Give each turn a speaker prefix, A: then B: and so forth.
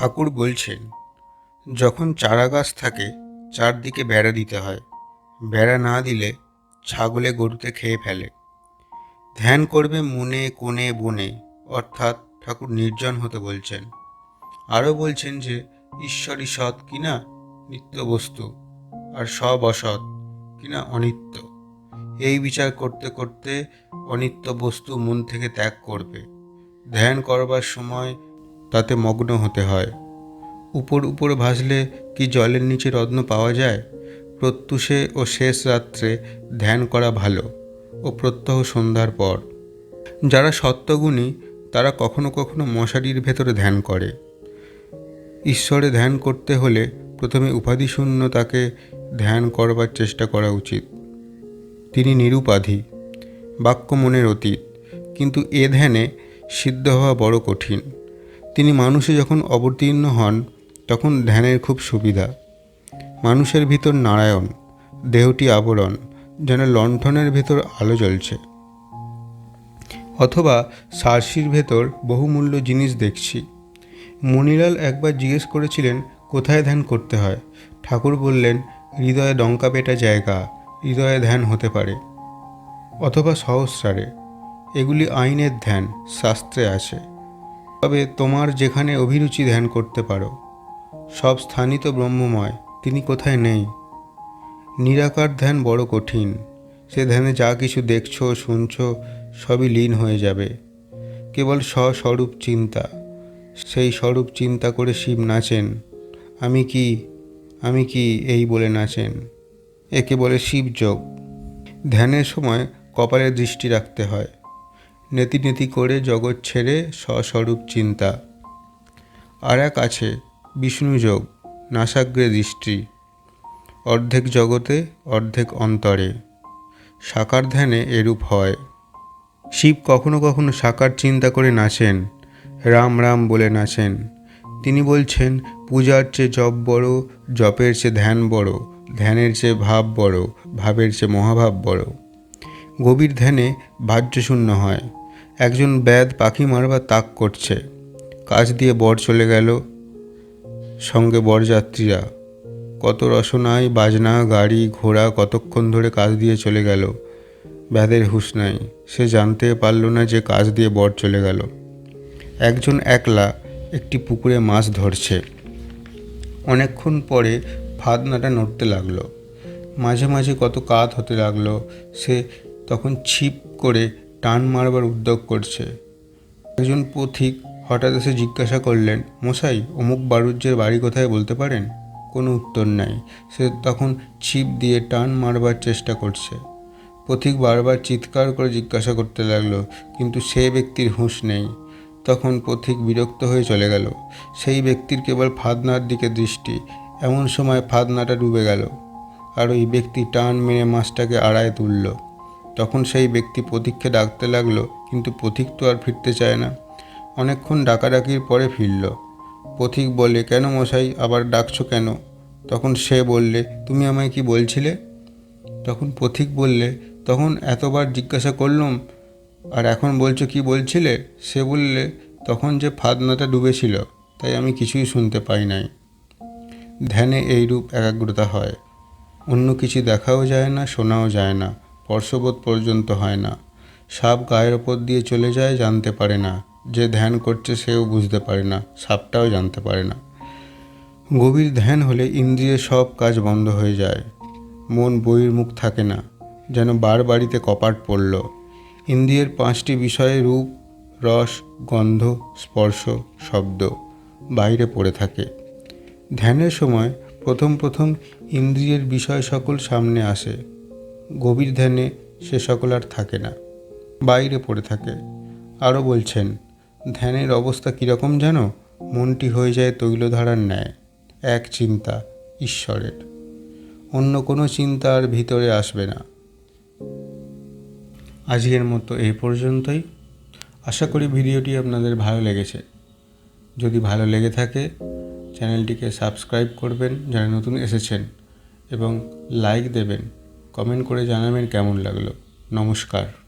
A: ঠাকুর বলছেন, যখন চারা গাছ থাকে, চারদিকে বেড়া দিতে হয়। বেড়া না দিলে ছাগলে গরুতে খেয়ে ফেলে। ধ্যান করবে মনে, কোণে, বনে। অর্থাৎ ঠাকুর নির্জন হতে বলছেন। আরও বলছেন যে ঈশ্বরই সৎ কিনা নিত্য বস্তু, আর সব অসৎ কিনা অনিত্য। এই বিচার করতে করতে অনিত্য বস্তু মন থেকে ত্যাগ করবে। ধ্যান করবার সময় তাতে মগ্ন হতে হয়। উপর উপর ভাসলে কি জলের নিচে রত্ন পাওয়া যায়? প্রত্যুষে ও শেষ রাত্রে ধ্যান করা ভালো ও প্রত্যহ সন্ধ্যার পর। যারা সত্যগুণী, তারা কখনো কখনো মশারির ভেতরে ধ্যান করে। ঈশ্বরে ধ্যান করতে হলে প্রথমে উপাধিশূন্য তাকে ধ্যান করবার চেষ্টা করা উচিত। তিনি নিরুপাধি, বাক্য মনের অতীত, কিন্তু এ ধ্যানে সিদ্ধ হওয়া বড় কঠিন। তিনি মানুষে যখন অবতীর্ণ হন, তখন ধ্যানের খুব সুবিধা। মানুষের ভিতর নারায়ণ, দেহটি আবরণ, যেন লণ্ঠনের ভেতর আলো জ্বলছে। অথবা সার্সির ভেতর বহুমূল্য জিনিস দেখছি। মণিলাল একবার জিজ্ঞেস করেছিলেন, কোথায় ধ্যান করতে হয়? ঠাকুর বললেন, হৃদয়ে ডঙ্কা পেটা জায়গা, হৃদয়ে ধ্যান হতে পারে। অথবা সহস্রারে। এগুলি আইনের ধ্যান, শাস্ত্রে আছে। তবে তোমার যেখানে অভিরুচি ধ্যান করতে পারো, সব স্থানিত ব্রহ্মময়, তিনি কোথায় নেই। নিরাকার ধ্যান বড় কঠিন, সে ধ্যানে যা কিছু দেখছ, শুনছো, সবই লীন হয়ে যাবে। কেবল স্বস্বরূপ চিন্তা, সেই স্বরূপ চিন্তা করে শিব নাচেন। আমি কি আমি কি এই বলে নাচেন? একে বলে শিবযোগ। ধ্যানের সময় কপালে দৃষ্টি রাখতে হয়। নেতি নেতি করে জগৎ ছেড়ে স্বস্বরূপ চিন্তা। আর এক আছে বিষ্ণুযোগ নাসাগ্রে দৃষ্টি। অর্ধেক জগতে, অর্ধেক অন্তরে। সাকার ধ্যানে এরূপ হয়। শিব কখনো কখনো সাকার চিন্তা করে নাচেন। রাম রাম বলে নাচেন। তিনি বলছেন, পূজার চেয়ে জপ বড়, জপের চেয়ে ধ্যান বড়, ধ্যানের চেয়ে ভাব বড়, ভাবের চেয়ে মহাভাব বড়। গভীর ধ্যানে বাহ্যশূন্য হয়। একজন ব্যাদ পাখি মারবার তাক করছে। কাজ দিয়ে বর চলে গেল। সঙ্গে বরযাত্রীরা। কত রসনায়, বাজনা, গাড়ি, ঘোড়া কতক্ষণ ধরে কাজ দিয়ে চলে গেল। ব্যাদের হুঁশ নাই। সে জানতে পারল না যে কাজ দিয়ে বর চলে গেল। একজন একলা একটি পুকুরে মাছ ধরছে। অনেকক্ষণ পরে ফাদনাটা নড়তে লাগল। মাঝে মাঝে কত কাত হতে লাগল। সে তখন ছিপ করে টান মারবার উদ্যোগ করছে। একজন পথিক হঠাৎ এসে জিজ্ঞাসা করলেন, মশাই, অমুক বারুজ্যের বাড়ি কোথায় বলতে পারেন? কোনো উত্তর নাই। সে তখন ছিপ দিয়ে টান মারবার চেষ্টা করছে। পথিক বারবার চিৎকার করে জিজ্ঞাসা করতে লাগল, কিন্তু সে ব্যক্তির হুঁশ নেই। তখন পথিক বিরক্ত হয়ে চলে গেল। সেই ব্যক্তির কেবল ফাদনার দিকে দৃষ্টি। এমন সময় ফাদনাটা ডুবে গেল। আর ওই ব্যক্তি টান মেরে মাছটাকে আড়ায় তুলল। তখন সেই ব্যক্তি পথিককে ডাকতে লাগল, কিন্তু পথিক তো আর ফিরতে চায় না। অনেকক্ষণ ডাকাডাকির পরে ফিরল। পথিক বলে, কেন মশাই, আবার ডাকছো কেন? তখন সে বললে, তুমি আমায় কি বলছিলে? তখন পথিক বললে, তখন এতবার জিজ্ঞাসা করলাম, আর এখন বলছো কি বলছিলে? সে বললে, তখন যে ফাদনাটা ডুবেছিল, তাই আমি কিছুই শুনতে পাই নাই। ধ্যানে এইরূপ একাগ্রতা হয়। অন্য কিছু দেখাও যায় না, শোনাও যায় না। স্পর্শবোধ পর্যন্ত হয় না। সাপ গায়ের ওপর দিয়ে চলে যায় জানতে পারে না। যে ধ্যান করছে সেও বুঝতে পারে না। সাপটাও জানতে পারে না। গভীর ধ্যান হলে ইন্দ্রিয়ের সব কাজ বন্ধ হয়ে যায়। মন বহির্মুখ থাকে না। যেন বার বাড়িতে কপাট পড়ল। ইন্দ্রিয়ের পাঁচটি বিষয়ে রূপ, রস, গন্ধ, স্পর্শ, শব্দ বাইরে পড়ে থাকে। ধ্যানের সময় প্রথম প্রথম ইন্দ্রিয়ের বিষয় সকল সামনে আসে। গভীর ধ্যানে সে সকল আর থাকে না। বাইরে পড়ে থাকে। আরও বলছেন, ধ্যানের অবস্থা কীরকম যেন মনটি হয়ে যায় তৈলধারার ন্যায়। এক চিন্তা, ঈশ্বরের। অন্য কোনো চিন্তা আর ভিতরে আসবে না। আজকের মতো এই পর্যন্তই। আশা করি ভিডিওটি আপনাদের ভালো লেগেছে। যদি ভালো লেগে থাকে, চ্যানেলটিকে সাবস্ক্রাইব করবেন যারা নতুন এসেছেন এবং লাইক দেবেন। কমেন্ট করে জানাবেন কেমন লাগল। নমস্কার।